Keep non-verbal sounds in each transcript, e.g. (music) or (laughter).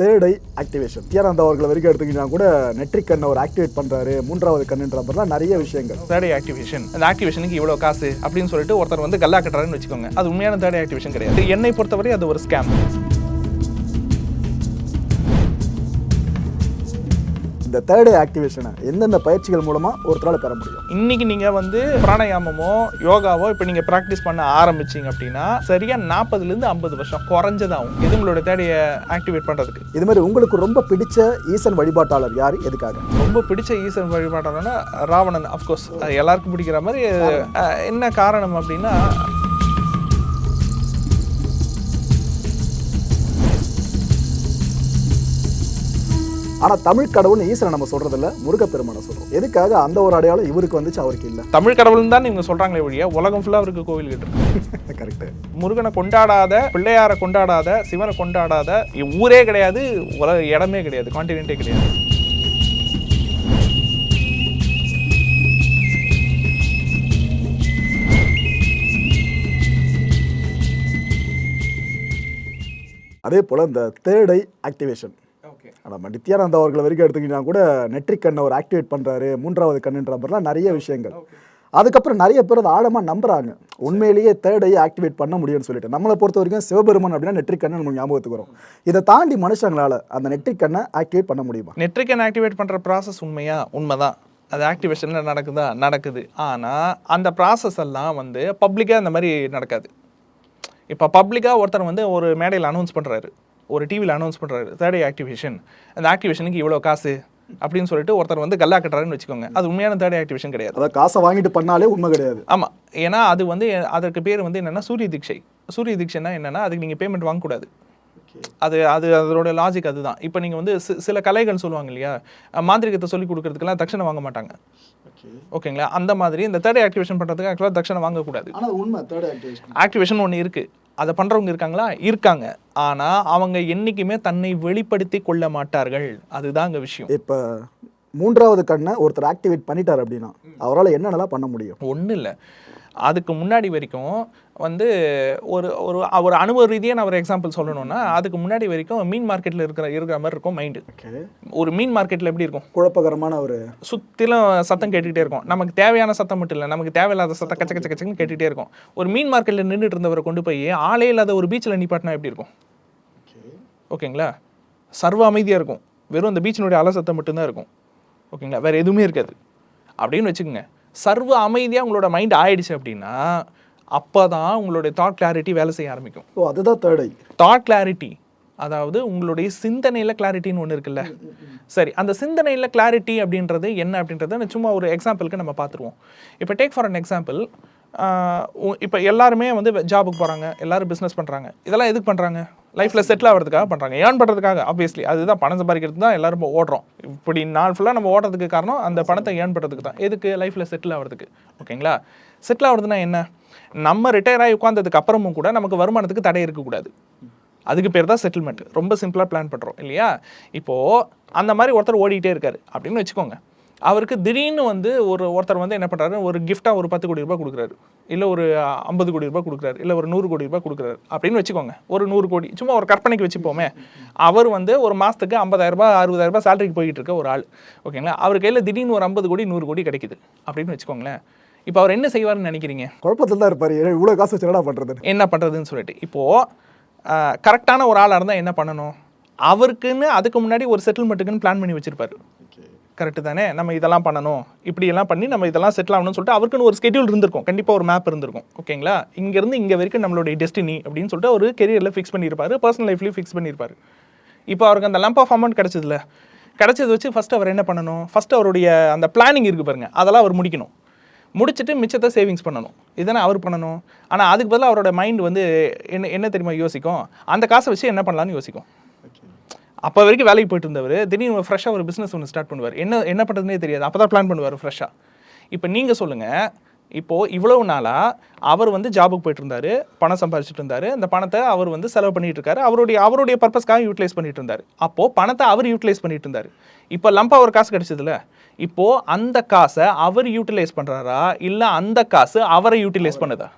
Third ஐ activation Nithyananda அவர்களை வரைக்கும் எடுத்துக்கிட்டா கூட நெட்ரிக் கண்ணை அவர் ஆக்டிவேட் பண்றாரு மூன்றாவது கண்ணுன்ற மாதிரிலாம் நிறைய விஷயங்கள். தேர்ட் ஆக்டிவேஷன் அந்த ஆக்டிவேஷனுக்கு இவ்வளோ காசு அப்படின்னு சொல்லிட்டு ஒருத்தர் வந்து கல்லா கட்டுறாருன்னு வச்சுக்கோங்க. அது உண்மையான தேர்ட் ஆக்டிவேஷன் கிடையாது. என்னை பொறுத்தவரை அது ஒரு ஸ்கேம் இந்த தேர்ட் ஆக்டிவேஷனை எந்தெந்த பயிற்சிகள் மூலமா ஒருத்தரால பெற முடியும்? இன்னைக்கு நீங்க வந்து பிராணாயாமமோ யோகாவோ இப்போ நீங்க ப்ராக்டிஸ் பண்ண ஆரம்பிச்சீங்க அப்படின்னா சரியா நாற்பதுல இருந்து ஐம்பது வருஷம் குறைஞ்சதாகும். இது உங்களோட தேடிய ஆக்டிவேட் பண்றதுக்கு? இது மாதிரி உங்களுக்கு ரொம்ப பிடிச்ச ஈசன் வழிபாட்டாளர் யார்? எதுக்காக? ரொம்ப பிடிச்ச ஈஸ்வரன் வழிபாட்டாளர்னா ராவணன் அஃப்கோர்ஸ் எல்லாருக்கும் பிடிக்கிற மாதிரி என்ன காரணம் அப்படின்னா ஆனா தமிழ் கடவுள் ஈசனை நம்ம சொல்றது இல்ல முருகப்பெருமானை சொல்றோம். எதுக்காக அந்த ஒரு அடையாளம் இவருக்கு வந்துச்சு அவருக்கு இல்ல? தமிழ் கடவுள்னு தான் இவங்க சொல்றாங்களே ஒழிய உலகம் ஃபுல்லா அவருக்கு கோவில் கரெக்ட் (laughs) முருகனை கொண்டாடாத பிள்ளையாரை கொண்டாடாத சிவனை கொண்டாடாத ஊரே கிடையாது உலக இடமே கிடையாது கான்டினென்ட்டே கிடையாது. அதே போல இந்த தேர்ட் ஐ ஆக்டிவேஷன் ஓகே. நம்ம நித்யானந்தா அவர்களை வரைக்கும் எடுத்துக்கிட்டா கூட நெட்ரிக் கண்ணை ஒரு ஆக்டிவேட் பண்றாரு மூன்றாவது கண்ணுன்ற மாதிரிலாம் நிறைய விஷயங்கள். அதுக்கப்புறம் நிறைய பேர் அதை ஆழமா நம்புறாங்க. உண்மையிலேயே தேர்ட் ஐ ஆக்டிவேட் பண்ண முடியும்னு சொல்லிட்டு. நம்மளை பொறுத்த வரைக்கும் சிவபெருமான் அப்படின்னா நெட்ரிக் கண்ணை நம்ம ஞாபகத்துக்கு வரும். இதை தாண்டி மனுஷங்களால அந்த நெட்ரிக் கண்ணை ஆக்டிவேட் பண்ண முடியுமா? நெட்ரிக்கன் ஆக்டிவேட் பண்ணுற ப்ராசஸ் உண்மையா? உண்மைதான். அது ஆக்டிவேஷனில் நடக்குதா? நடக்குது. ஆனால் அந்த ப்ராசஸ் எல்லாம் வந்து பப்ளிக்காக இந்த மாதிரி நடக்காது. இப்போ பப்ளிக்காக ஒருத்தர் வந்து ஒரு மேடையில் அனௌன்ஸ் பண்ணுறாரு ஒரு டிவியில் அனௌன்ஸ் பண்ணுறாரு தேர்ட் ஆக்டிவேஷன் அந்த ஆக்டிவேஷனுக்கு இவ்வளோ காசு அப்படின்னு சொல்லிட்டு ஒருத்தர் வந்து கல்லா கட்டுறாருன்னு வச்சுக்கோங்க. அது உண்மையான தேர்ட் ஆக்டிவேஷன் கிடையாது. அதாவது காசை வாங்கிட்டு பண்ணாலே உண்மை கிடையாது. ஆமாம் ஏன்னா அது வந்து அதற்கு பேர் வந்து என்னென்னா சூரிய தீட்சை. சூரிய தீட்சைன்னா என்னென்னா அதுக்கு நீங்கள் பேமெண்ட் வாங்கக்கூடாது. அது அது அதோட லாஜிக் அதுதான். இப்போ நீங்கள் வந்து சில கலைகள் சொல்லுவாங்க இல்லையா? மாந்திரிகத்தை சொல்லி கொடுக்கறதுக்கெல்லாம் தட்சணை வாங்க மாட்டாங்க. ஓகேங்களா? அந்த மாதிரி இந்த தேர்ட் ஆக்டிவேஷன் பண்ணுறதுக்கு ஆக்சுவலாக தட்சணை வாங்கக்கூடாது. உண்மை தேர்ட் ஆக்டிவேஷன் ஆக்டிவேஷன் ஒன்று இருக்குது அதை பண்ணுறவங்க இருக்காங்களா? இருக்காங்க. ஆனால் அவங்க என்றைக்குமே தன்னை வெளிப்படுத்தி கொள்ள மாட்டார்கள். அதுதான் அங்கே விஷயம். இப்போ மூன்றாவது கண்ணை ஒருத்தர் ஆக்டிவேட் பண்ணிட்டார் அப்படின்னா அவரால் என்னென்னலாம் பண்ண முடியும்? ஒன்றும் இல்லை அதுக்கு முன்னாடி வரைக்கும் வந்து ஒரு ஒரு ஒரு அனுபவ ரீதியாக நான் ஒரு எக்ஸாம்பிள் சொல்லணும்னா அதுக்கு முன்னாடி வரைக்கும் மீன் மார்க்கெட்டில் இருக்கிற இருக்கிற மாதிரி இருக்கும் மைண்டு ஒரு மீன் மார்க்கெட்டில் எப்படி இருக்கும்? குழப்பகரமான ஒரு சுற்றிலும் சத்தம் கேட்டுக்கிட்டே இருக்கும். நமக்கு தேவையான சத்தம் மட்டும் இல்லை நமக்கு தேவையில்லாத சத்தம் கச்ச கச்ச கச்சன்னு கேட்டுகிட்டே இருக்கும். ஒரு மீன் மார்க்கெட்டில் நின்றுட்டு இருந்தவரை கொண்டு போய் ஆளே இல்லாத ஒரு பீச்சில் நிப்பாட்டினா எப்படி இருக்கும்? ஓகேங்களா சர்வ அமைதியாக இருக்கும். வெறும் அந்த பீச்சினுடைய அலை சத்தம் மட்டும்தான் இருக்கும். ஓகேங்களா வேறு எதுவுமே இருக்காது. அப்படின்னு வச்சுக்கோங்க. சர்வ அமைதியாக உங்களோட மைண்ட் ஆயிடுச்சு அப்படின்னா அப்போ தான் உங்களுடைய தாட் கிளாரிட்டி வேலை செய்ய ஆரம்பிக்கும். ஓ அதுதான் தேர்ட் ஐ தாட் கிளாரிட்டி அதாவது உங்களுடைய சிந்தனையில் கிளாரிட்டின்னு ஒன்று இருக்குல்ல? சரி அந்த சிந்தனையில் கிளாரிட்டி அப்படின்றது என்ன அப்படின்றத நான் சும்மா ஒரு எக்ஸாம்பிளுக்கு நம்ம பார்த்துருவோம். இப்போ டேக் ஃபார் அன் எக்ஸாம்பிள் இப்போ எல்லாருமே வந்து ஜாபுக்கு போகிறாங்க எல்லாரும் பிஸ்னஸ் பண்ணுறாங்க இதெல்லாம் எதுக்கு பண்ணுறாங்க லைஃப்பில் செட்டில் ஆகிறதுக்காக பண்ணுறாங்க ஏர்ன் பண்ணுறதுக்காக ஆப்வியஸ்லி அதுதான் பணம் சம்பாதிக்கிறது தான் எல்லாரும் ஓடுறோம். இப்படி நாள் ஃபுல்லாக நம்ம ஓடுறதுக்கு காரணம் அந்த பணத்தை ஏர்ன் பண்ணுறதுக்கு தான். எதுக்கு? லைஃப்பில் செட்டில் ஆகிறதுக்கு ஓகேங்களா செட்டில் ஆகிறதுனா என்ன? நம்ம ரிட்டையர் ஆகி உட்காந்ததுக்கு அப்புறமும் கூட நமக்கு வருமானத்துக்கு தடை இருக்கக்கூடாது. அதுக்கு பேர் தான் செட்டில்மெண்ட் ரொம்ப சிம்பிளாக பிளான் பண்ணுறோம் இல்லையா? இப்போது அந்த மாதிரி ஒருத்தர் ஓடிட்டே இருக்காரு அப்படின்னு வச்சுக்கோங்க. அவருக்கு திடீர்னு வந்து ஒரு ஒருத்தர் வந்து என்ன பண்ணுறாரு ஒரு கிஃப்டாக ஒரு பத்து கோடி ரூபாய் கொடுக்குறாரு. இல்லை ஒரு ஐம்பது கோடி ரூபாய் கொடுக்குறாரு. இல்லை ஒரு நூறு கோடி ரூபாய் கொடுக்குறாரு அப்படின்னு வச்சுக்கோங்க. ஒரு நூறு கோடி. சும்மா ஒரு கற்பனைக்கு வச்சுப்போமே. அவர் வந்து ஒரு மாதத்துக்கு ஐம்பதாயிரரூபா அறுபதாயிரரூபா சேலரிக்கு போயிட்டு இருக்க ஒரு ஆள். ஓகேங்களா? அவர் கையில் திடீர்னு ஒரு ஐம்பது கோடி நூறு கோடி கிடைக்குது அப்படின்னு வச்சுக்கோங்களேன். இப்போ அவர் என்ன செய்வார்னு நினைக்கிறீங்க? குழப்பத்தில் தான் இருப்பார். இவ்வளோ காசு வச்சு பண்ணுறது என்ன பண்ணுறதுன்னு சொல்லிட்டு. இப்போது கரெக்டான ஒரு ஆளாக இருந்தால் என்ன பண்ணணும்? அவருக்குன்னு அதுக்கு முன்னாடி ஒரு செட்டில்மெண்ட்டுக்குன்னு பிளான் பண்ணி வச்சிருப்பாரு. கரெக்டு தானே? நம்ம இதெல்லாம் பண்ணணும். இப்படி எல்லாம் பண்ணி நம்ம இதெல்லாம் செட்டில் ஆகணும்னு சொல்லிட்டு அவருக்குன்னு ஒரு ஸ்கெடியூல் இருந்திருக்கும். கண்டிப்பாக ஒரு மேப் இருந்திருக்கும். ஓகேங்களா? இங்கேருந்து இங்கே வரைக்கும் நம்மளுடைய டெஸ்டினி அப்படின்னு சொல்லிட்டு ஒரு கெரியரில் ஃபிக்ஸ் பண்ணியிருப்பாரு. பர்சனல் லைஃப்லையும் ஃபிக்ஸ் பண்ணியிருப்பாரு. இப்போ அவருக்கு அந்த லம்ப் ஆஃப் அமௌண்ட் கிடச்சதுல. கிடச்சது வச்சு ஃபஸ்ட் அவர் என்ன பண்ணணும்? ஃபஸ்ட் அவருடைய அந்த பிளானிங் இருக்குது பாருங்க. அதெல்லாம் அவர் முடிக்கணும். முடிச்சுட்டு மிச்சத்தை சேவிங்ஸ் பண்ணணும். இதுதானே அவர் பண்ணணும்? ஆனால் அதுக்கு பதிலாக அவரோட மைண்ட் வந்து என்ன என்ன தெரியுமா யோசிக்கும்? அந்த காசை வச்சு என்ன பண்ணலாம்னு யோசிக்கும். அப்போ வரைக்கும் வேலைக்கு போயிட்டு இருந்தவர் திடீர்னு ஃப்ரெஷ்ஷாக ஒரு பிஸ்னஸ் ஒன்று ஸ்டார்ட் பண்ணுவார். என்ன என்ன பண்ணுறதுனே தெரியாது. அப்போ தான் பிளான் பண்ணுவார் ஃப்ரெஷ்ஷாக இப்போ நீங்கள் சொல்லுங்கள் இப்போது இவ்வளவு நாளாக அவர் வந்து ஜாபுக்கு போயிட்டு இருந்தாரு பணம் சம்பாதிச்சிட்டு இருந்தாரு அந்த பணத்தை அவர் வந்து செலவு பண்ணிட்டு இருக்காரு அவருடைய அவருடைய பர்பஸ்க்காக யூட்டிலைஸ் பண்ணிட்டு இருந்தார் அப்போது பணத்தை அவர் யூட்டிலைஸ் பண்ணிட்டு இருந்தார் இப்போ லம்பா ஒரு காசு கிடைச்சதுல. இப்போ அந்த காசை அவர் யூட்டிலைஸ் பண்றாரா? இல்ல அந்த காசு அவரை யூட்டிலைஸ் பண்ணுதா?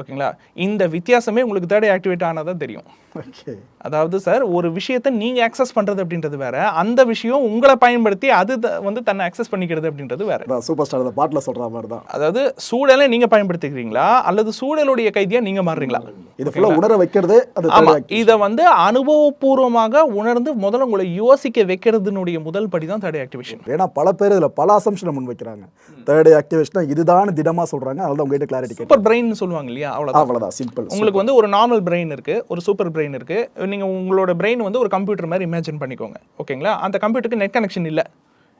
ஓகேங்களா? இந்த வித்தியாசமே உங்களுக்கு தேர்ட் ஆக்டிவேட் ஆனதா தெரியும். ஓகே அதாவது சார் ஒரு விஷயத்தை நீங்க அக்சஸ் பண்றது அப்படின்றது வேற அந்த விஷயம் உங்களை பயன்படுத்தி அது வந்து தன்னை அக்சஸ் பண்ணிக்கிறது அப்படின்றது வேற. சூப்பர் ஸ்டார் அந்த பாட்டில் சொல்ற மாதிரி தான் அதாவது சூழலை நீங்க பயன்படுத்திக்கிறீங்களா? அல்லது சூழலுடைய கைதியா நீங்க மாறுறீங்களா? இது ஃபுல்லாக உணர வைக்கிறதே அது ஆமா. third act. இத வந்து அனுபவபூர்வமாக உணர்ந்து முதல்ல உங்களை யோசிக்க வைக்கிறதுனுடைய முதல் படி தான் தேர்ட் ஆக்டிவேஷன் ஏன்னா பல பேர் இதில் பல அசம்ஷனை முன் வைக்கிறாங்க. தேர்ட் ஆக்டிவேஷன் இதுதான் திடமா சொல்றாங்க அதனால உங்ககிட்ட கிளாரிட்டி சூப்பர் பிரெயின் சொல்லுவாங்க இல்லையா? அவ்வளவுதான். அவ்வளோதான் சிம்பிள் உங்களுக்கு வந்து ஒரு நார்மல் பிரெயின் இருக்கு ஒரு சூப்பர் பிரெயின் இருக்கு. நீங்க உங்களோட பிரெயின் வந்து ஒரு கம்ப்யூட்டர் மாதிரி இமேஜின் பண்ணிக்கோங்க. ஓகேங்களா அந்த கம்ப்யூட்டருக்கு நெட் கனெக்ஷன் இல்ல.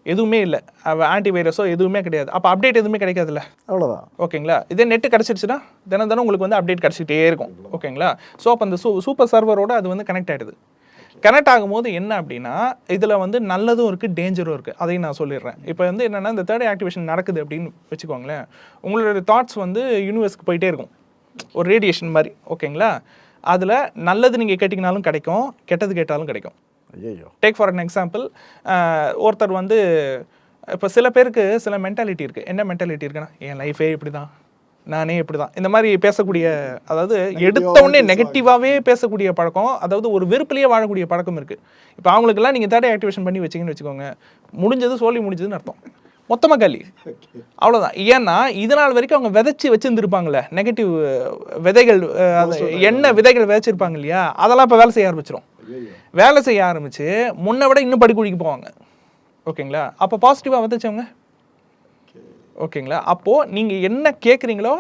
எதுவுமே இல்லை. ஆன்டி வைரஸோ எதுவுமே கிடையாது. அப்போ அப்டேட் எதுவுமே கிடைக்காதுல்ல? அவ்வளோதான் ஓகேங்களா இதே நெட் கிடச்சிருச்சுன்னா தினம் தினம் உங்களுக்கு வந்து அப்டேட் கிடச்சிட்டே இருக்கும். ஓகேங்களா ஸோ அப்போ அந்த சூ சூப்பர் சர்வரோட அது வந்து கனெக்ட் ஆகிடுது கனெக்ட் ஆகும்போது என்ன அப்படின்னா இதில் வந்து நல்லதும் இருக்குது டேஞ்சரும் இருக்குது அதையும் நான் சொல்லிடுறேன். இப்போ வந்து என்னென்னா இந்த தேர்ட் ஆக்டிவேஷன் நடக்குது அப்படின்னு வச்சுக்கோங்களேன். உங்களோட தாட்ஸ் வந்து யூனிவர்ஸ்க்கு போயிட்டே இருக்கும். ஒரு ரேடியேஷன் மாதிரி. ஓகேங்களா அதில் நல்லது நீங்கள் கேட்டிங்கனாலும் கிடைக்கும் கெட்டது கேட்டாலும் கிடைக்கும். ஐயோ டேக் ஃபார் அன் எக்ஸாம்பிள் ஒருத்தர் வந்து இப்போ சில பேருக்கு சில மென்டாலிட்டி இருக்குது என்ன மென்டாலிட்டி இருக்குன்னா என் லைஃபே இப்படி தான் நானே இப்படி தான் இந்த மாதிரி பேசக்கூடிய அதாவது எடுத்த உடனே நெகட்டிவாகவே பேசக்கூடிய பழக்கம் அதாவது ஒரு வெறுப்புலேயே வாழக்கூடிய பழக்கம் இருக்குது இப்போ அவங்களுக்கெல்லாம் நீங்கள் தேர்ட் ஆக்டிவேஷன் பண்ணி வச்சிங்கன்னு வச்சுக்கோங்க. முடிஞ்சது சோழி முடிஞ்சதுன்னு அர்த்தம். மொத்தமாக காலி அவ்வளோதான் ஏன்னா இது நாள் வரைக்கும் அவங்க விதைச்சி வச்சிருந்துருப்பாங்கல்ல? நெகட்டிவ் விதைகள் என்ன விதைகள் விதைச்சிருப்பாங்க இல்லையா? அதெல்லாம் இப்போ வேலை செய்ய ஆரம்பிச்சிடும் வேலை செய்ய ஆரம்பிச்சு முன்னை விட இன்னும் படுகுழிக்கு போவாங்க. ஓகேங்களா? அப்போ பாசிட்டிவாக விதைச்சவங்க ஓகேங்களா? அப்போது நீங்கள் என்ன கேட்குறீங்களோ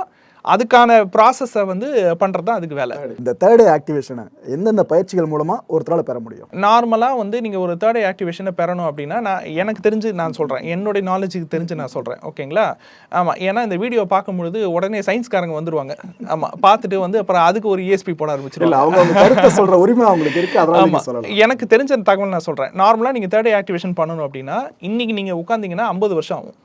அதுக்கான ப்ராசஸை வந்து பண்ணுறது தான் அதுக்கு வேலை. இந்த தேர்ட் ஆக்டிவேஷனை எந்தெந்த பயிற்சிகள் மூலமா ஒருத்தரால பெற முடியும்? நார்மலாக வந்து நீங்கள் ஒரு தேர்ட் ஆக்டிவேஷனை பெறணும் அப்படின்னா நான் எனக்கு தெரிஞ்சு நான் சொல்கிறேன் என்னுடைய நாலேஜுக்கு தெரிஞ்சு நான் சொல்கிறேன் ஓகேங்களா ஆமாம் ஏன்னா இந்த வீடியோ பார்க்கும்பொழுது உடனே சயின்ஸ்காரங்க வந்துருவாங்க. ஆமாம் பார்த்துட்டு வந்து அப்புறம் அதுக்கு ஒரு ESP போட இல்ல ஆரம்பிச்சிருவாங்க அவங்க சொல்ற உரிமை அவங்களுக்கு இருக்கு. அதனால நீங்க ஆமா. சொல்லலாம். எனக்கு தெரிஞ்ச தகவல் நான் சொல்றேன். நார்மலா நீங்க தேர்ட் ஆக்டிவேஷன் பண்ணணும் அப்படின்னா இன்னைக்கு நீங்க உட்காந்தீங்கன்னா ஐம்பது வருஷம் ஆகும்.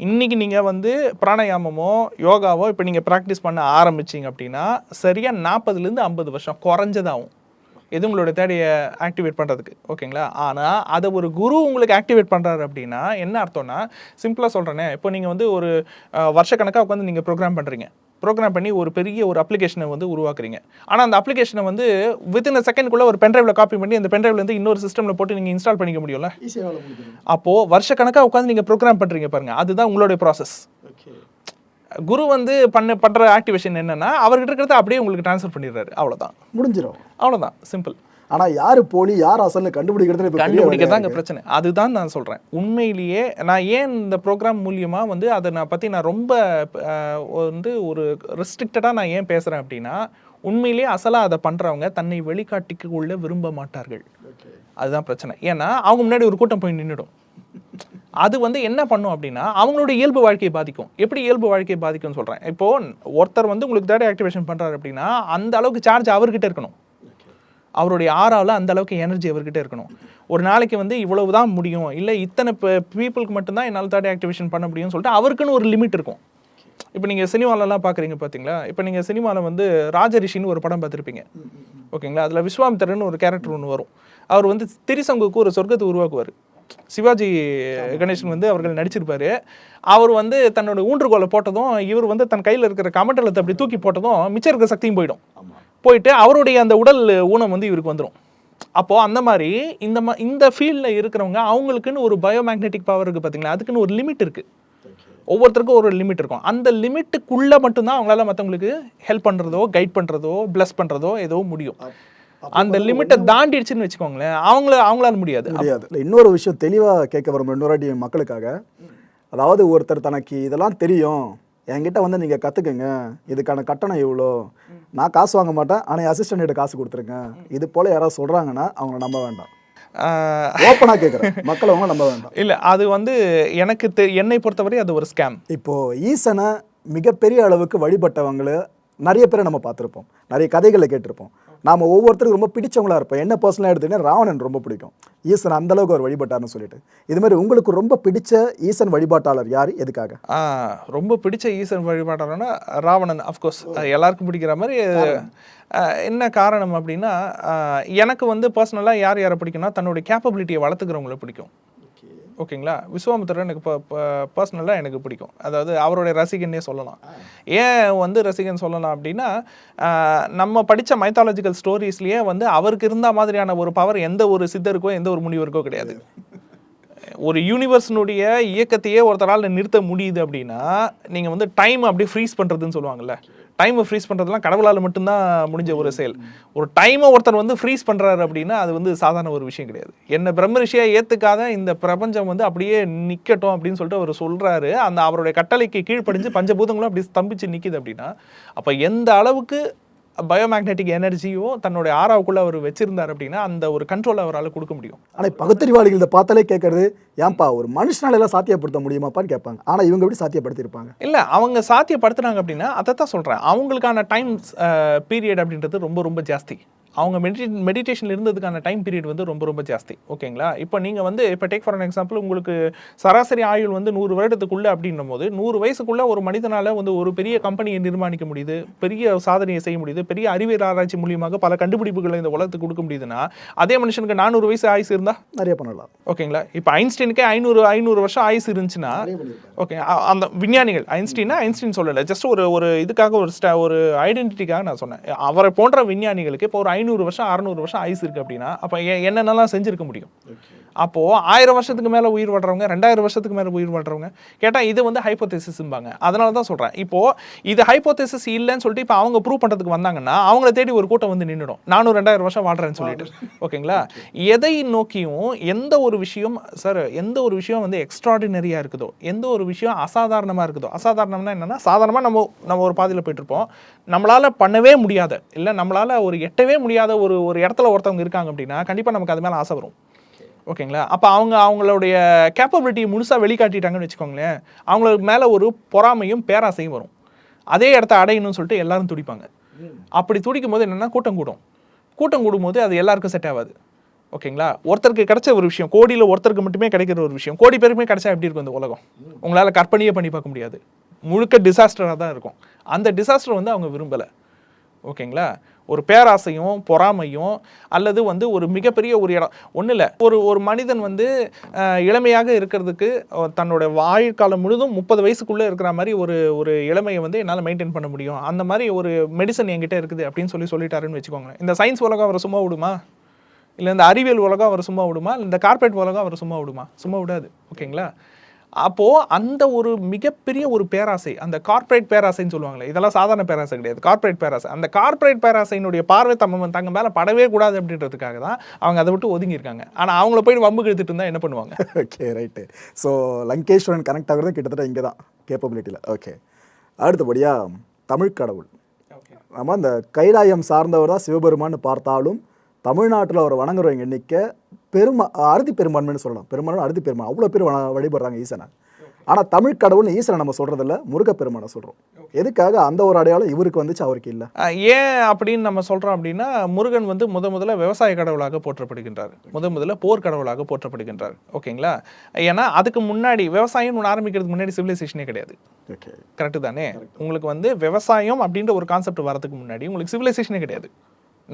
இன்றைக்கி இன்னைக்கு வந்து பிராணாயாமமோ யோகாவோ இப்போ நீங்கள் ப்ராக்டிஸ் பண்ண ஆரம்பிச்சீங்க அப்படின்னா சரியாக நாற்பதுலேருந்து ஐம்பது வருஷம் குறைஞ்சதாகும் எது உங்களோட தேடிய ஆக்டிவேட் பண்ணுறதுக்கு ஓகேங்களா? ஆனால் அதை ஒரு குரு உங்களுக்கு ஆக்டிவேட் பண்ணுறாரு அப்படின்னா என்ன அர்த்தம்னா சிம்பிளாக சொல்கிறேனே இப்போ நீங்கள் வந்து ஒரு வருஷக்கணக்காக உட்காந்து நீங்கள் ப்ரோக்ராம் பண்ணுறீங்க ப்ரோக்ராம் பண்ணி ஒரு பெரிய ஒரு அப்ளிகேஷனை வந்து உருவாக்குறீங்க. ஆனால் அந்த அப்ளிகேஷனை வந்து வித்தின் செகண்ட்குள்ளே ஒரு பென்ட்ரைவில் காப்பி பண்ணி அந்த பென்ட்ரைவ்ல இருந்து இன்னொரு சிஸ்டமில் போட்டு நீங்கள் இன்ஸ்டால் பண்ணிக்க முடியும்ல? அப்போது வருஷக்கணக்காக உட்காந்து நீங்கள் ப்ரோக்ராம் பண்ணுறீங்க பாருங்க. அதுதான் உங்களுடைய ப்ராசஸ் ஓகே குரு வந்து பண்ண பண்ணுற ஆக்டிவேஷன் என்னன்னா அவர்கிட்ட இருக்கிறத அப்படியே உங்களுக்கு ட்ரான்ஸ்ஃபர் பண்ணிடுறாரு. அவ்வளோதான் முடிஞ்சிடும் அவ்வளோதான் சிம்பிள் ஆனா யாரு போலி யார் அசல்னு கண்டுபிடிக்கிறது கண்டுபிடிக்க தாங்க பிரச்சனை. அதுதான் நான் சொல்கிறேன் உண்மையிலேயே நான் ஏன் இந்த ப்ரோக்ராம் மூலியமா வந்து அதை நான் பற்றி நான் ரொம்ப வந்து ஒரு ரெஸ்ட்ரிக்டடாக நான் ஏன் பேசுகிறேன் அப்படின்னா உண்மையிலேயே அசலாக அதை பண்ணுறவங்க தன்னை வெளிக்காட்டிக்க உள்ள விரும்ப மாட்டார்கள். அதுதான் பிரச்சனை. ஏன்னா அவங்க முன்னாடி ஒரு கூட்டம் போய் நின்றுடும் அது வந்து என்ன பண்ணும் அப்படின்னா அவங்களோட இயல்பு வாழ்க்கையை பாதிக்கும். எப்படி இயல்பு வாழ்க்கையை பாதிக்கும்னு சொல்கிறேன் இப்போ ஒருத்தர் வந்து உங்களுக்கு தேர்ட் ஆக்டிவேஷன் பண்ணுறாரு அப்படின்னா அந்த அளவுக்கு சார்ஜ் அவர்கிட்ட இருக்கணும். அவருடைய ஆறாவில் அந்த அளவுக்கு எனர்ஜி அவர்கிட்ட இருக்கணும். ஒரு நாளைக்கு வந்து இவ்வளவு தான் முடியும். இல்லை இத்தனை பீப்புளுக்கு மட்டும்தான் என்னால் தேர்ட் ஆக்டிவேஷன் பண்ண முடியும்னு சொல்லிட்டு அவருக்குன்னு ஒரு லிமிட் இருக்கும். இப்போ நீங்கள் சினிமாலலாம் பார்க்குறீங்க பார்த்தீங்களா இப்போ நீங்கள் சினிமாவில் வந்து ராஜரிஷின்னு ஒரு படம் பார்த்துருப்பீங்க ஓகேங்களா? அதில் விஸ்வாமித்திரன் ஒரு கேரக்டர் ஒன்று வரும். அவர் வந்து திரிசங்குக்கு ஒரு சொர்க்கத்தை உருவாக்குவார். சிவாஜி கணேசன் வந்து அவர்கள் நடிச்சிருப்பார். அவர் வந்து தன்னோட ஊன்றுகோலை போட்டதும் இவர் வந்து தன் கையில் இருக்கிற கமண்டலத்தை அப்படி தூக்கி போட்டதும் மிச்சம் இருக்கிற சக்தியும் போயிடும். போயிட்டு அவருடைய அந்த உடல் ஊனம் வந்து இவருக்கு வந்துடும் அப்போ அந்த மாதிரி இந்த மா இந்த ஃபீல்டில் இருக்கிறவங்க அவங்களுக்குன்னு ஒரு பயோமேக்னெட்டிக் பவர் இருக்குது பார்த்தீங்களா அதுக்குன்னு ஒரு லிமிட் இருக்குது ஒவ்வொருத்தருக்கும் ஒரு லிமிட் இருக்கும். அந்த லிமிட்டுக்குள்ளே மட்டும்தான் அவங்களால மற்றவங்களுக்கு ஹெல்ப் பண்ணுறதோ கைட் பண்ணுறதோ ப்ளஸ் பண்ணுறதோ ஏதோ முடியும். அந்த லிமிட்டை தாண்டிடுச்சுன்னு வச்சுக்கோங்களேன் அவங்கள அவங்களால முடியாது. முடியாது. இல்ல, இன்னொரு விஷயம் தெளிவா கேட்க வரும் இன்னொரு வாட்டி மக்களுக்காக. அதாவது ஒருத்தர் தனக்கு இதெல்லாம் தெரியும். என்கிட்ட வந்து நீங்க கத்துக்குங்க. இதுக்கான கட்டணம் இவ்வளோ நான் காசு வாங்க மாட்டேன் ஆனா என் அசிஸ்டன்ட் காசு கொடுத்துருங்க. இது போல யாராவது சொல்றாங்கன்னா அவங்க நம்ப வேண்டாம். ஆஹ் ஓப்பனா கேட்குறேன் மக்களை அவங்க நம்ப வேண்டாம். இல்ல அது வந்து எனக்கு தெ என்னை பொறுத்தவரை அது ஒரு ஸ்கேம் இப்போ ஈசனை மிகப்பெரிய அளவுக்கு வழிபட்டவங்கள நிறைய பேரை நம்ம பார்த்துருப்போம். நிறைய கதைகளை கேட்டிருப்போம். நாம ஒவ்வொருத்தருக்கும் ரொம்ப பிடிச்சவங்களா இருப்போம். என்ன பர்சனலாக எடுத்தீங்கன்னா ராவணன் ரொம்ப பிடிக்கும். ஈசன் அந்த அளவுக்கு அவர் வழிபட்டார்னு சொல்லிட்டு. இது மாதிரி உங்களுக்கு ரொம்ப பிடிச்ச ஈசன் வழிபாட்டாளர் யார்? எதுக்காக? ரொம்ப பிடிச்ச ஈசன் வழிபாட்டாளர்னா ராவணன் அஃப்கோர்ஸ் எல்லாருக்கும் பிடிக்கிற மாதிரி என்ன காரணம் அப்படின்னா எனக்கு வந்து பர்சனலாக யார் யாரை பிடிக்கும்னா தன்னுடைய கேப்பபிலிட்டியை வளர்த்துக்கிறவங்கள பிடிக்கும். ஓகேங்களா? விஸ்வாமித்திரர் எனக்கு இப்போ பர்சனலாக எனக்கு பிடிக்கும். அதாவது அவருடைய ரசிகன்னே சொல்லலாம். ஏன் வந்து ரசிகன் சொல்லலாம் அப்படின்னா நம்ம படித்த மைத்தாலஜிக்கல் ஸ்டோரிஸ்லேயே வந்து அவருக்கு இருந்த மாதிரியான ஒரு பவர் எந்த ஒரு சித்தருக்கோ எந்த ஒரு முனிவருக்கோ கிடையாது. ஒரு யூனிவர்ஸினுடைய இயக்கத்தையே ஒருத்தரால் நிறுத்த முடியுது அப்படின்னா நீங்கள் வந்து டைம் அப்படியே ஃப்ரீஸ் பண்ணுறதுன்னு சொல்லுவாங்கல்ல. டைமை ஃப்ரீஸ் பண்ணுறதுலாம் கடவுளால் மட்டும்தான் முடிஞ்ச ஒரு செயல். ஒரு டைமை ஒருத்தர் வந்து ஃப்ரீஸ் பண்ணுறாரு அப்படின்னா அது வந்து சாதாரண ஒரு விஷயம் கிடையாது. என்ன பிரம்ம ரிஷியாக ஏற்றுக்காத இந்த பிரபஞ்சம் வந்து அப்படியே நிற்கட்டும் அப்படின்னு சொல்லிட்டு அவர் சொல்கிறாரு அந்த அவருடைய கட்டளைக்கு கீழ்ப்படிஞ்சு பஞ்சபூதங்களும் அப்படி ஸ்தம்பிச்சு நிற்கிது அப்படின்னா அப்போ எந்த அளவுக்கு பயோமேக்னெட்டிக் எனர்ஜியோ தன்னுடைய ஆறாவுக்குள்ள அவர் வச்சிருந்தார் அப்படின்னா அந்த ஒரு கண்ட்ரோல் அவரால் கொடுக்க முடியும். ஆனா பகுத்தறிவாளிகள் இதை பார்த்தாலே கேட்கறது ஏன்பா ஒரு மனுஷனால எல்லாம் சாத்தியப்படுத்த முடியுமாப்பான்னு கேட்பாங்க. ஆனா இவங்க எப்படி சாத்தியப்படுத்தியிருப்பாங்க? இல்லை அவங்க சாத்தியப்படுத்துனாங்க அப்படின்னா அதை தான் சொல்கிறேன் அவங்களுக்கான டைம் பீரியட் அப்படின்றது ரொம்ப ரொம்ப ஜாஸ்தி. அவங்க மெடிடே மெடிடேஷனில் இருந்ததுக்கான டைம் பீரியட் வந்து ரொம்ப ரொம்ப ஜாஸ்தி. ஓகேங்களா? இப்போ நீங்கள் வந்து இப்போ டேக் ஃபார் எக்ஸாம்பிள் உங்களுக்கு சராசரி ஆயுள் வந்து நூறு வருடத்துக்குள்ளே அப்படின்னும் போது நூறு வயசுக்குள்ளே ஒரு மனிதனால் வந்து ஒரு பெரிய கம்பெனியை நிர்மாணிக்க முடியுது பெரிய சாதனையை செய்ய முடியுது பெரிய அறிவியல் ஆராய்ச்சி மூலியமாக பல கண்டுபிடிப்புகளை இந்த உலகத்துக்கு கொடுக்க முடியுதுன்னா அதே மனுஷனுக்கு நானூறு வயசு ஆயுசு இருந்தால் நிறைய பண்ணலாம். ஓகேங்களா? இப்போ ஐன்ஸ்டீனுக்கே ஐநூறு ஐநூறு வருஷம் ஆயுசு இருந்துச்சுன்னா ஓகே அந்த விஞ்ஞானிகள் ஐன்ஸ்டீனா ஐன்ஸ்டீன் சொல்லலை ஜஸ்ட் ஒரு ஒரு இதுக்காக ஒரு ஸ்டா ஒரு ஐடென்டிட்டிக்காக நான் சொன்னேன். அவரை போன்ற விஞ்ஞானிகளுக்கு இப்போ ஒரு ஐநூறு வருஷம் அறநூறு வருஷம் ஆயுசு இருக்குது அப்படின்னா அப்போ என்னென்னலாம் செஞ்சிருக்க முடியும்? அப்போது ஆயிரம் வருஷத்துக்கு மேலே உயிர் வாழ்றவங்க ரெண்டாயிரம் வருஷத்துக்கு மேலே உயிர் வாழ்றவங்க கேட்டால் இது வந்து ஹைப்போதேசிஸ்ம்பாங்க அதனால தான் சொல்கிறேன் இப்போது இது ஹைப்போதேசிஸ் இல்லைன்னு சொல்லிட்டு இப்போ அவங்க ப்ரூவ் பண்ணுறதுக்கு வந்தாங்கன்னா அவங்கள தேடி ஒரு கூட்டம் வந்து நின்றுடும் நானும் ரெண்டாயிரம் வருஷம் வாழ்றேன்னு சொல்லிட்டு. ஓகேங்களா? எதை நோக்கியும் எந்த ஒரு விஷயம் சார் எந்த ஒரு விஷயம் வந்து எக்ஸ்ட்ராடினரியாக இருக்குதோ எந்த ஒரு விஷயம் அசாதாரணமாக இருக்குதோ அசாதாரணம்னா என்னன்னா சாதாரணமாக நம்ம நம்ம ஒரு பாதையில் போயிட்டு இருப்போம். நம்மளால் பண்ணவே முடியாத இல்லை நம்மளால் ஒரு எட்டவே முடியாத ஒரு ஒரு இடத்துல ஒருத்தவங்க இருக்காங்க அப்படின்னா கண்டிப்பாக நமக்கு அது மேலே ஆசை வரும். ஓகேங்களா? அப்போ அவங்க அவங்களுடைய கேப்பபிலிட்டியை முழுசாக வெளிக்காட்டிட்டாங்கன்னு வச்சுக்கோங்களேன் அவங்களுக்கு மேலே ஒரு பொறாமையும் பேராசையும் வரும். அதே இடத்த அடையணும்னு சொல்லிட்டு எல்லாரும் துடிப்பாங்க. அப்படி துடிக்கும் போது என்னென்னா கூட்டம் கூடும். கூட்டம் கூடும்போது அது எல்லாருக்கும் செட் ஆகாது. ஓகேங்களா? ஒருத்தருக்கு கிடைச்ச ஒரு விஷயம் கோடியில் ஒருத்தருக்கு மட்டுமே கிடைக்கிற ஒரு விஷயம் கோடி பேருக்குமே கிடைச்சா எப்படி இருக்கும் இந்த உலகம்? உங்களால் கற்பனையே பண்ணி பார்க்க முடியாது. முழுக்க டிசாஸ்டராக தான் இருக்கும். அந்த டிசாஸ்டர் வந்து அவங்க விரும்பலை. ஓகேங்களா? ஒரு பேராசையும் பொறாமையும் அல்லது வந்து ஒரு மிகப்பெரிய ஒரு இடம். ஒன்றும் இல்லை. ஒரு ஒரு மனிதன் வந்து இளமையாக இருக்கிறதுக்கு தன்னோட வாழ்க்காலம் முழுதும் முப்பது வயசுக்குள்ளே இருக்கிற மாதிரி ஒரு ஒரு இளமையை வந்து என்னால் மெயின்டைன் பண்ண முடியும். அந்த மாதிரி ஒரு மெடிசன் என்கிட்ட இருக்குது அப்படின்னு சொல்லி சொல்லிட்டாருன்னு வச்சுக்கோங்களேன். இந்த சயின்ஸ் உலகம் அவரை சும்மா விடுமா? இல்லை இந்த அறிவியல் உலகம் அவர் சும்மா விடுமா? இல்லை இந்த கார்பரேட் உலகம் அவர் சும்மா விடுமா? சும்மா விடாது. ஓகேங்களா? அப்போது அந்த ஒரு மிகப்பெரிய ஒரு பேராசை அந்த கார்ப்பரேட் பேராசைன்னு சொல்லுவாங்களே இதெல்லாம் சாதாரண பேராசை கிடையாது. கார்ப்பரேட் பேராசை. அந்த கார்ப்பரேட் பேராசையினுடைய பார்வை தம்ம தங்க மேலே படவே கூடாது அப்படின்றதுக்காக தான் அவங்க அதை விட்டு ஒதுங்கியிருக்காங்க. ஆனால் அவங்கள போய் வம்பு எடுத்துட்டு இருந்தால் என்ன பண்ணுவாங்க? Okay right so Lankeswaran connect ஆகுறது கிட்டத்தட்ட இங்கே தான் கேப்பபிலிட்டியில் ஓகே அடுத்தபடியாக தமிழ் கடவுள். நம்ம அந்த கைலாயம் சார்ந்தவர் தான் சிவபெருமான்னு பார்த்தாலும் தமிழ்நாட்டில் அவர் வணங்குறவங்க எண்ணிக்கை பெருமா அறுதி பெரும்பான்மைன்னு சொல்லலாம். பெரும்பான்மை அறுதி பெருமான் அவ்வளோ பேர் வழிபடுறாங்க ஈசனை. ஆனால் தமிழ் கடவுள்னு ஈசனை நம்ம சொல்கிறதில்ல முருகப்பெருமானை சொல்கிறோம் எதுக்காக அந்த ஒரு அடையாளம் இவருக்கு வந்துச்சு அவருக்கு இல்லை? ஏன் அப்படின்னு நம்ம சொல்கிறோம் அப்படின்னா முருகன் வந்து முத முதல்ல விவசாய கடவுளாக போற்றப்படுகின்றார். முத முதல்ல போர் கடவுளாக போற்றப்படுகின்றார். ஓகேங்களா? ஏன்னா அதுக்கு முன்னாடி விவசாயம் ஒன்று ஆரம்பிக்கிறதுக்கு முன்னாடி சிவிலைசேஷனே கிடையாது. கரெக்டு தானே? உங்களுக்கு வந்து விவசாயம் அப்படின்ற ஒரு கான்செப்ட் வரதுக்கு முன்னாடி உங்களுக்கு சிவிலைசேஷனே கிடையாது.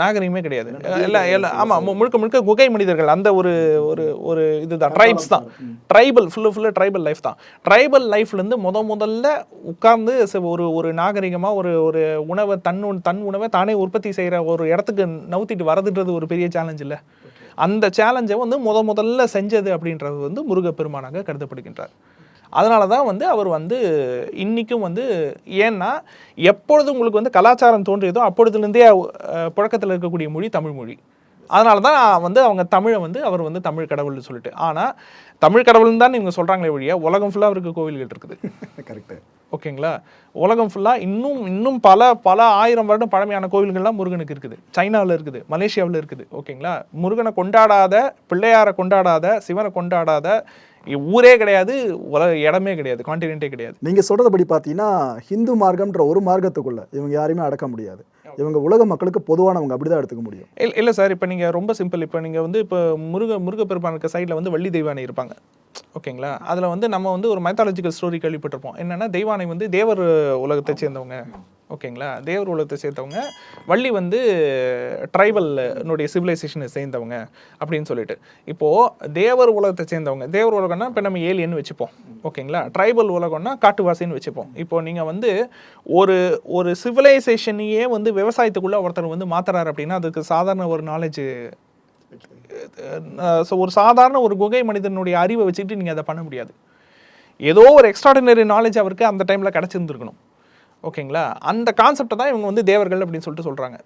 நாகரிகமே கிடையாது. எல்லாம் எல்லாம் ஆமாம் முழுக்க முழுக்க குகை மனிதர்கள் அந்த ஒரு ஒரு ஒரு இதுதான் ட்ரைப்ஸ் தான். Tribal full full tribal life தான். ட்ரைபல் லைஃப்லேருந்து முத முதல்ல உட்கார்ந்து ஒரு ஒரு நாகரிகமாக ஒரு ஒரு உணவை தன் தன் உணவை தானே உற்பத்தி செய்கிற ஒரு இடத்துக்கு நவுத்திட்டு வரதுன்றது ஒரு பெரிய சேலஞ்ச் இல்லை. அந்த சேலஞ்சை வந்து முத முதல்ல செஞ்சது அப்படின்றது வந்து முருகப்பெருமானாக கருதப்படுகின்றார். அதனால தான் வந்து அவர் வந்து இன்றைக்கும் வந்து ஏன்னா எப்பொழுது உங்களுக்கு வந்து கலாச்சாரம் தோன்றியதோ அப்பொழுதுலேருந்தே புழக்கத்தில் இருக்கக்கூடிய மொழி தமிழ் மொழி. அதனால தான் வந்து அவங்க தமிழை வந்து அவர் வந்து தமிழ் கடவுள்னு சொல்லிட்டு. ஆனால் தமிழ் கடவுள்னு தான் இவங்க சொல்கிறாங்களே வழியா உலகம் ஃபுல்லாக அவருக்கு கோவில்கள் இருக்குது. (laughs) கரெக்டு ஓகேங்களா? உலகம் ஃபுல்லாக இன்னும் இன்னும் பல பல ஆயிரம் வருடம் பழமையான கோவில்கள்லாம் முருகனுக்கு இருக்குது. சைனாவில் இருக்குது மலேசியாவில் இருக்குது. ஓகேங்களா? முருகனை கொண்டாடாத பிள்ளையாரை கொண்டாடாத சிவனை கொண்டாடாத ஊரே கிடையாது உலக இடமே கிடையாது காண்டினென்ட்டே கிடையாது. நீங்கள் சொல்கிறபடி பார்த்தீங்கன்னா ஹிந்து மார்க்கம்ன்ற ஒரு மார்க்கத்துக்குள்ளே இவங்க யாரையுமே அடக்க முடியாது. இவங்க உலக மக்களுக்கு பொதுவானவங்க அப்படி தான் எடுத்துக்க முடியும். இல்லை இல்லை சார் இப்போ நீங்கள் ரொம்ப சிம்பிள் இப்போ நீங்கள் வந்து இப்போ முருக முருகப்பெருமானுக்கு சைடில் வந்து வள்ளி தெய்வானை இருப்பாங்க. ஓகேங்களா? அதில் வந்து நம்ம வந்து ஒரு மைத்தாலஜிக்கல் ஸ்டோரி கேள்விப்பட்டிருப்போம். என்னன்னா தெய்வானை வந்து தேவர் உலகத்தை சேர்ந்தவங்க. ஓகேங்களா? தேவர் உலகத்தை சேர்ந்தவங்க. வள்ளி வந்து ட்ரைபல்னுடைய சிவிலைசேஷனை சேர்ந்தவங்க அப்படின்னு சொல்லிட்டு. இப்போது தேவர் உலகத்தை சேர்ந்தவங்க தேவர் உலகம்னா இப்போ நம்ம ஏலியன் வச்சுப்போம். ஓகேங்களா? ட்ரைபல் உலகம்னா காட்டுவாசின்னு வச்சுப்போம். இப்போ நீங்கள் வந்து ஒரு ஒரு சிவிலைசேஷனையே வந்து விவசாயத்துக்குள்ளே ஒருத்தர் வந்து மாத்துறாரு அப்படின்னா அதுக்கு சாதாரண ஒரு நாலேஜ் ஸோ ஒரு சாதாரண ஒரு குகை மனிதனுடைய அறிவை வச்சுக்கிட்டு நீங்கள் அதை பண்ண முடியாது. ஏதோ ஒரு எக்ஸ்ட்ராடினரி நாலேஜ் அவருக்கு அந்த டைமில் கிடச்சிருந்துருக்கணும். ஓகேங்களா? அந்த கான்செப்டை தான் இவங்க வந்து தேவர்கள் அப்படின்னு சொல்லிட்டு சொல்கிறாங்க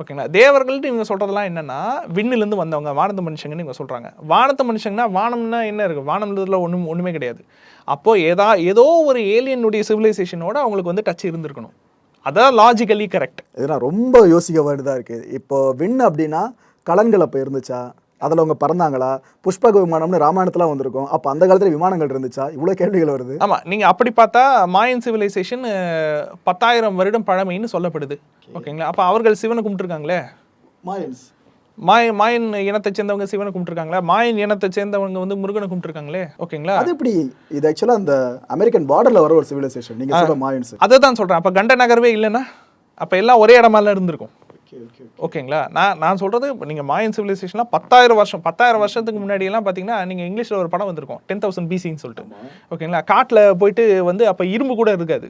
ஓகேங்களா? தேவர்கள்ட்டு இவங்க சொல்கிறதுலாம் என்னென்னா விண்ணிலேருந்து வந்தவங்க வானத்து மனுஷங்கன்னு இவங்க சொல்கிறாங்க வானத்து மனுஷங்கன்னா வானம்னா என்ன இருக்குது வானம்ன்றதுல ஒன்றும் ஒன்றுமே கிடையாது. அப்போது ஏதா ஏதோ ஒரு ஏலியனுடைய சிவிலைசேஷனோட அவங்களுக்கு வந்து டச் இருந்திருக்கணும். அதான் லாஜிக்கலி கரெக்ட் இது நான் ரொம்ப யோசிக்க வேண்டியதாக இருக்குது இப்போ விண் அப்படின்னா கலன்கள் அப்போ இருந்துச்சா? அதில் அவங்க பறந்தாங்களா? புஷ்பக விமானம்னு ராமாயணத்தில் வந்திருக்கும். அப்போ அந்த காலத்தில் விமானங்கள் இருந்துச்சா? இவ்வளோ கேள்விகள் வருது. ஆமாம் நீங்கள் அப்படி பார்த்தா மாயன் சிவிலைசேஷன் பத்தாயிரம் வருடம் பழமைன்னு சொல்லப்படுது. ஓகேங்களா? அப்போ அவர்கள் சிவனை கும்பிட்டுருக்காங்களே? மாயன்ஸ். மாய மாயன் இனத்தை சேர்ந்தவங்க சிவனை கும்பிட்டுருக்காங்களா? மாயன் இனத்தை சேர்ந்தவங்க வந்து முருகனை கும்பிட்டுருக்காங்களே? ஓகேங்களா? அது எப்படி? இது ஆக்சுவலாக அந்த அமெரிக்கன் பார்டரில் வர ஒரு சிவிலைசேஷன் நீங்கள் சொல்ற மாயன்ஸ் அதை தான் சொல்கிறேன் அப்போ கண்ட நகரவே இல்லைன்னா அப்போ எல்லாம் ஒரே இடமால இருந்திருக்கும். ஓகேங்களா? நான் நான் சொல்கிறது நீங்கள் மாயன் சிவிலைசேஷன்லாம் பத்தாயிரம் வருஷம் பத்தாயிரம் வருஷத்துக்கு முன்னாடியெல்லாம் பார்த்தீங்கன்னா நீங்கள் இங்கிலீஷில் ஒரு படம் வந்திருக்கும். டென் தௌசண்ட் பிசின்னு சொல்லிட்டு. ஓகேங்களா? காட்டில் போயிட்டு வந்து அப்போ இரும்பு கூட இருக்காது.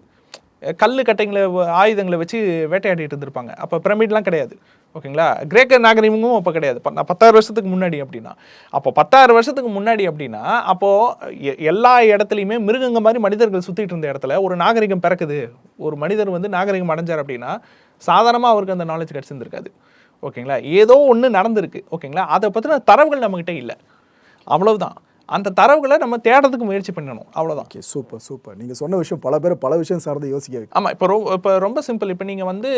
கல் கட்டைங்களை ஆயுதங்களை வச்சு வேட்டையாடிட்டு இருந்திருப்பாங்க. அப்போ பிரமிட்லாம் கிடையாது. ஓகேங்களா? கிரேக்க நாகரிகமும் அப்போ கிடையாது. ப- நான் பத்தாயிரம் வருஷத்துக்கு முன்னாடி அப்படின்னா. அப்போ பத்தாயிரம் வருஷத்துக்கு முன்னாடி அப்படின்னா அப்போது எ- எல்லா இடத்துலையுமே மிருகங்க மாதிரி மனிதர்கள் சுற்றிட்டு இருந்த இடத்துல ஒரு நாகரிகம் பிறக்குது. ஒரு மனிதர் வந்து நாகரிகம் அடைஞ்சார் அப்படின்னா சாதாரணமாக அவருக்கு அந்த நாலேஜ் கிடச்சிருந்துருக்காது. ஓகேங்களா? ஏதோ ஒன்று நடந்திருக்கு. ஓகேங்களா? அதை பற்றின தரவுகள் நம்மக்கிட்ட இல்லை. அவ்வளவுதான். அந்த தரவுகளை நம்ம தேடுறதுக்கு முயற்சி பண்ணணும். அவ்வளவுதான். ஓகே சூப்பர் சூப்பர் நீங்கள் சொன்ன விஷயம் பல பேர் பல விஷயம் சார்ந்து யோசிக்க ஆமாம் இப்போ ரொம்ப இப்போ ரொம்ப சிம்பிள் இப்போ நீங்கள் வந்து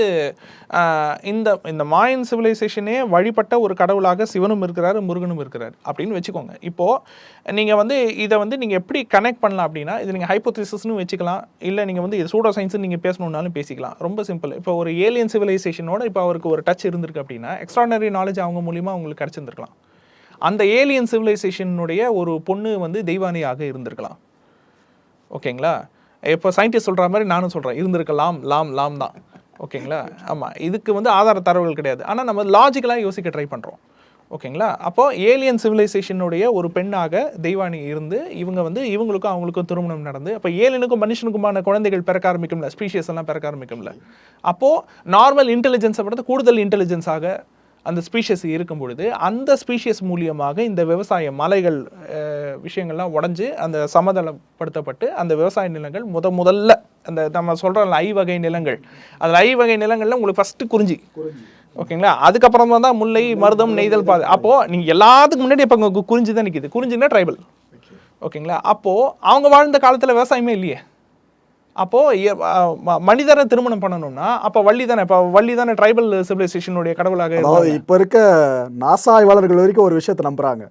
இந்த இந்த மாயன் சிவிலைசேஷனே வழிபட்ட ஒரு கடவுளாக சிவனும் இருக்கிறாரு முருகனும் இருக்கிறார் அப்படின்னு வச்சுக்கோங்க. இப்போது நீங்கள் வந்து இதை வந்து நீங்கள் எப்படி கனெக்ட் பண்ணலாம் அப்படின்னா இது நீங்கள் ஹைப்போதிசிஸ்னு வச்சுக்கலாம். இல்லை நீங்கள் வந்து இது சூடோ சயின்ஸ் நீங்கள் பேசணுன்னாலும் பேசிக்கலாம். ரொம்ப சிம்பிள் இப்போ ஒரு ஏலியன் சிவிலைசேஷனோட இப்போ அவருக்கு ஒரு டச் இருந்திருக்கு அப்படின்னா எக்ஸ்ட்ராடனரி நாலேஜ் அவங்க மூலியமாக அவங்களுக்கு கிடச்சிருந்துருக்கலாம். அந்த ஏலியன் சிவிலைசேஷனுடைய ஒரு பொண்ணு வந்து தெய்வானியாக இருந்திருக்கலாம். ஓகேங்களா? இப்போ சயின்டிஸ்ட் சொல்கிற மாதிரி நானும் சொல்கிறேன் இருந்திருக்கலாம் லாம் லாம் தான். ஓகேங்களா? ஆமாம் இதுக்கு வந்து ஆதார தரவுகள் கிடையாது. ஆனால் நம்ம லாஜிக்கலாக யோசிக்க ட்ரை பண்ணுறோம் ஓகேங்களா? அப்போது ஏலியன் சிவிலைசேஷனுடைய ஒரு பெண்ணாக தெய்வானி இருந்து இவங்க வந்து இவங்களுக்கும் அவங்களுக்கும் திருமணம் நடந்து அப்போ ஏலியனுக்கும் மனுஷனுக்குமான குழந்தைகள் பிறக்க ஆரம்பிக்கும்ல ஸ்பீஷியஸ் எல்லாம் பிறக்க ஆரம்பிக்கும்ல. அப்போது நார்மல் இன்டெலிஜென்ஸை விட கூடுதல் இன்டெலிஜென்ஸாக அந்த ஸ்பீஷியஸ் இருக்கும் பொழுது அந்த ஸ்பீஷியஸ் மூலியமாக இந்த விவசாய மலைகள் விஷயங்கள்லாம் உடைஞ்சு அந்த சமதளப்படுத்தப்பட்டு அந்த விவசாய நிலங்கள் முத முதல்ல அந்த நம்ம சொல்கிறோம்ல ஐ வகை நிலங்கள். அதில் ஐ வகை நிலங்கள்ல உங்களுக்கு ஃபஸ்ட்டு குறிஞ்சி. ஓகேங்களா? அதுக்கப்புறம் தான் முல்லை மருதம் நெய்தல் பாதை. அப்போது நீங்கள் எல்லாத்துக்கும் முன்னாடி இப்போ குறிஞ்சி தான் நிற்கிது குறிஞ்சின்னா ட்ரைபல் ஓகேங்களா? அப்போது அவங்க வாழ்ந்த காலத்தில் விவசாயமே இல்லையே. அப்போது மனிதரை திருமணம் பண்ணணும்னா அப்போ வள்ளி தானே இப்போ வள்ளி தானே ட்ரைபல் சிவிலைசேஷனுடைய கடவுளாக அதாவது. இப்போ இருக்க நாசா ஆய்வாளர்கள் வரைக்கும் ஒரு விஷயத்தை நம்புறாங்க.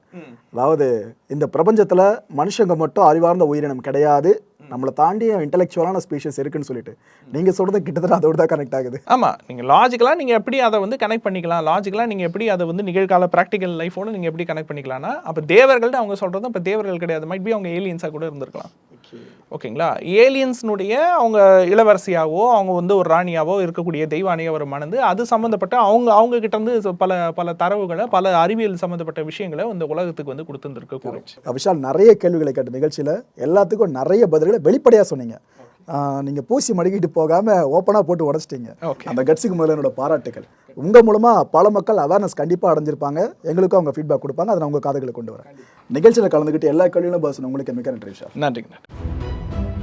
அதாவது இந்த பிரபஞ்சத்துல மனுஷங்க மட்டும் அறிவார்ந்த உயிரினம் கிடையாது. நம்மளை தாண்டி இன்டெலெக்சுவலான ஸ்பீஷஸ் இருக்குன்னு சொல்லிட்டு. நீங்க சொல்றது கிட்டத்தட்ட அதோட தான் கனெக்ட் ஆகுது. ஆமாம் நீங்கள் லாஜிக்கலாக நீங்கள் எப்படி அதை வந்து கனெக்ட் பண்ணிக்கலாம்? லாஜிக்கலாக நீங்கள் எப்படி அதை வந்து நிகழ்கால ப்ராக்டிக்கல் லைஃபோட நீங்கள் எப்படி கனெக்ட் பண்ணிக்கலாம்னா அப்போ தேவர்கள்ட்ட அவங்க சொல்கிறது இப்போ தேவர்கள் கிடையாது. மைட் பி அவங்க ஏலியன்ஸாக கூட இருந்திருக்கலாம். ஓகேங்களா? ஏலியன்ஸ்னுடைய அவங்க இளவரசியாவோ அவங்க வந்து ஒரு ராணியாவோ இருக்கக்கூடிய தெய்வானியை அவர் மணந்து அது சம்மந்தப்பட்ட அவங்க அவங்க கிட்ட இருந்து பல பல தரவுகளை பல அறிவியல் சம்மந்தப்பட்ட விஷயங்களை இந்த உலகத்துக்கு வந்து கொடுத்துருக்க கூடும். விஷால் நிறைய கேள்விகளை கேட்ட நிகழ்ச்சியில் எல்லாத்துக்கும் நிறைய பதில்களை வெளிப்படையாக சொன்னீங்க. ஆஹ் நீங்க பூசி மடக்கிட்டு போகாம ஓப்பனா போட்டு உடச்சிட்டீங்க. அந்த கட்ஸுக்கு முதல்ல என்னோட பாராட்டுகள். உங்க மூலமா பல மக்கள் அவேர்னஸ் கண்டிப்பா அடைஞ்சிருப்பாங்க. எங்களுக்கும் அவங்க ஃபீட்பேக் கொடுப்பாங்க. அதை நான் உங்க காதுகளை கொண்டு வரேன். நிகழ்ச்சியில கலந்துக்கிட்டு எல்லா கேள்விகளும் பேசணும் உங்களுக்கு மிக்க நன்றி விஷால் நன்றிங்க நன்றி.